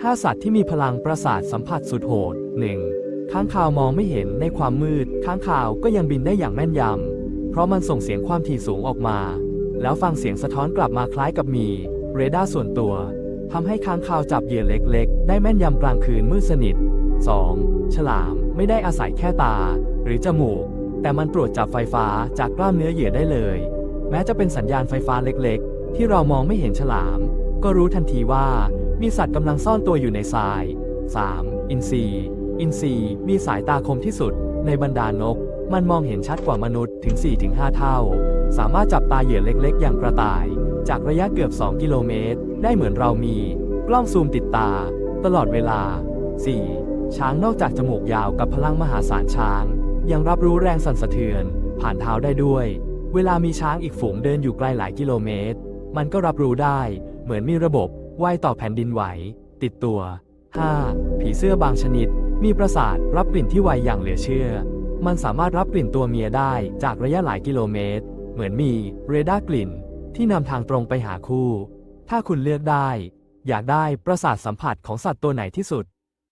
5 สัตว์ที่มีพลังประสาทสัมผัสสุดโหด 1. ค้างคาวมองไม่เห็นในความมืด ค้างคาวก็ยังบินได้อย่างแม่นยำ เพราะมันส่งเสียงความถี่สูงออกมา แล้วฟังเสียงสะท้อนกลับมาคล้ายกับมีเรดาร์ส่วนตัวทำให้ค้างคาวจับเหยื่อเล็กๆ ได้แม่นยำกลางคืนมืดสนิท 2. ฉลามไม่ได้อาศัยแค่ตา หรือจมูก แต่มันตรวจจับไฟฟ้าจากกล้ามเนื้อเหยื่อได้เลย แม้จะเป็นสัญญาณไฟฟ้าเล็กๆ ที่เรามองไม่เห็นฉลาม ก็รู้ทันทีว่า มีสัตว์กำลังซ่อนตัวอยู่ในทราย 3. อินทรีอินทรีมีสายตาคมที่สุด ในบรรดานก มันมองเห็นชัดกว่ามนุษย์ถึง 4-5 เท่า สามารถจับตาเหยื่อเล็กๆ อย่างกระต่าย จากระยะเกือบ 2 กิโลเมตร ได้เหมือนเรามี กล้องซูมติดตา ตลอดเวลา 4. ช้างนอกจากจมูกยาวกับพลังมหาศาลช้าง ยังรับรู้แรงสั่นสะเทือน ผ่านเท้าได้ด้วย เวลามีช้างอีกฝูงเดินอยู่ไกลหลายกิโลเมตร มันก็รับรู้ได้ เหมือนมีระบบ ไวต่อแผ่นดินไหว ติดตัว 5. ผีเสื้อบางชนิด มีประสาทรับกลิ่นที่ไวอย่างเหลือเชื่อ มันสามารถรับกลิ่นตัวเมียได้จากระยะหลายกิโลเมตร เหมือนมีเรดาร์กลิ่น ที่นำทางตรงไปหาคู่ ถ้าคุณเลือกได้ อยากได้ประสาทสัมผัสของสัตว์ตัวไหนที่สุด